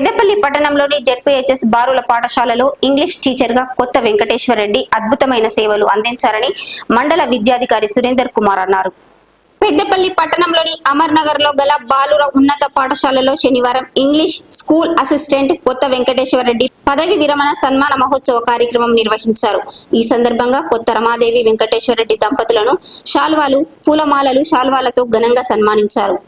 పెద్దపల్లి పట్టణంలోని జెడ్పీహెచ్ఎస్ బారుల పాఠశాలలో ఇంగ్లీష్ టీచర్గా కొత్త వెంకటేశ్వర రెడ్డి అద్భుతమైన సేవలు అందించారని మండల విద్యాధికారి సురేందర్ కుమార్ అన్నారు. పెద్దపల్లి పట్టణంలోని అమర్ నగర్లో గల బాలుర ఉన్నత పాఠశాలలో శనివారం English school assistant Kotha Venkateshwara Reddy పదవి విరమణ సన్మాన మహోత్సవ కార్యక్రమం నిర్వహించారు. ఈ సందర్భంగా కొత్త రమాదేవి వెంకటేశ్వర రెడ్డి దంపతులను శాల్వాలు పూలమాలలు శాల్వాలతో ఘనంగా సన్మానించారు.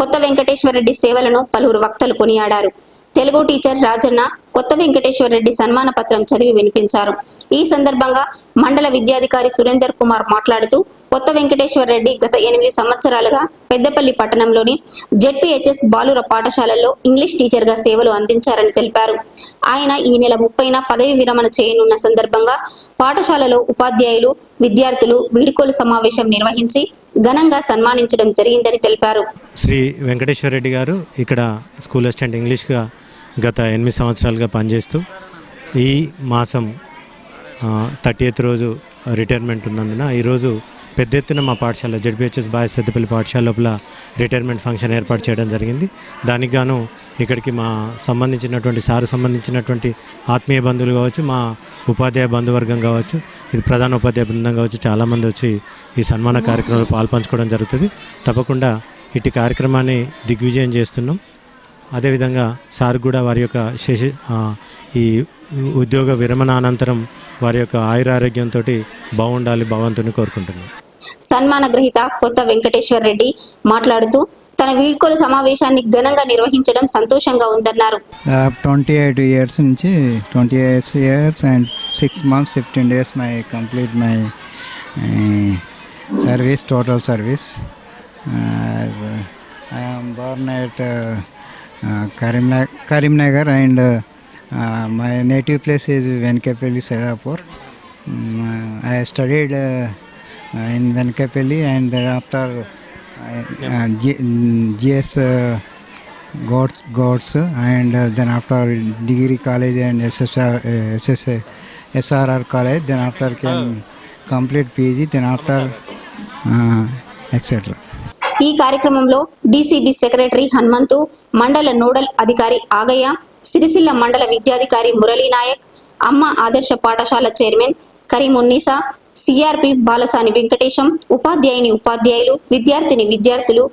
కొత్త వెంకటేశ్వర రెడ్డి సేవలను పలువురు వక్తలు కొనియాడారు. తెలుగు టీచర్ రాజన్న కొత్త వెంకటేశ్వర రెడ్డి సన్మాన పత్రం చదివి వినిపించారు. ఈ సందర్భంగా మండల విద్యాధికారి సురేందర్ కుమార్ మాట్లాడుతూ కొత్త వెంకటేశ్వర రెడ్డి గత ఎనిమిది సంవత్సరాలుగా పెద్దపల్లి పట్టణంలోని జెడ్పీహెచ్ఎస్ బాలుర పాఠశాలలో ఇంగ్లీష్ టీచర్గా సేవలు అందించారని తెలిపారు. ఆయన ఈ నెల ముప్పైన పదవి విరమణ చేయనున్న సందర్భంగా పాఠశాలలో ఉపాధ్యాయులు విద్యార్థులు వీడుకోలు సమావేశం నిర్వహించి ఘనంగా సన్మానించడం జరిగిందని తెలిపారు. శ్రీ వెంకటేశ్వర రెడ్డి గారు ఇక్కడ స్కూల్ అసిస్టెంట్ ఇంగ్లీష్గా గత ఎనిమిది సంవత్సరాలుగా పనిచేస్తూ ఈ మాసం థర్టీ ఎయిత్ రోజు రిటైర్మెంట్ ఉన్నందున ఈరోజు పెద్ద ఎత్తున మా పాఠశాల జడ్పిహెచ్ఎస్ బాయ్స్ పెద్దపల్లి పాఠశాల లోపల రిటైర్మెంట్ ఫంక్షన్ ఏర్పాటు చేయడం జరిగింది. దానికి గాను ఇక్కడికి మా సంబంధించినటువంటి సారు సంబంధించినటువంటి ఆత్మీయ బంధువులు కావచ్చు మా ఉపాధ్యాయ బంధువర్గం కావచ్చు ఇది ప్రధాన ఉపాధ్యాయ బృందం కావచ్చు చాలామంది వచ్చి ఈ సన్మాన కార్యక్రమంలో పాల్పంచుకోవడం జరుగుతుంది. తప్పకుండా ఇటు కార్యక్రమాన్ని దిగ్విజయం చేస్తున్నాం. అదేవిధంగా సార్ కూడా వారి యొక్క ఆ, ఈ ఉద్యోగ విరమణ అనంతరం వారి యొక్క ఆయురారోగ్యంతో బాగుండాలి భగవంతుని కోరుకుంటున్నాం సన్మాన గ్రహీత కొత్త వెంకటేశ్వర్ రెడ్డి మాట్లాడుతూ తన వీడ్కోలు సమావేశాన్ని ఘనంగా నిర్వహించడం సంతోషంగా ఉందన్నారు. ట్వంటీ ఎయిట్ ఇయర్స్ నుంచి twenty eight years and six months fifteen days my complete my service total service I am born at Karimnagar Karimnagar and my native place is Venkapalli Sadapur I studied in Venkapalli and after G S gods and and after degree college and S S R S S S R R college then after can complete P G then after etcetera ఈ కార్యక్రమంలో DCB secretary Hanumanthu మండల nodal అధికారి ఆగయ్య సిరిసిల్ల మండల విద్యాధికారి మురళీ నాయక్ అమ్మ ఆదర్శ పాఠశాల chairman Karimunnisa CRP Balasani Venkatesham ఉపాధ్యాయుని ఉపాధ్యాయులు విద్యార్థిని విద్యార్థులు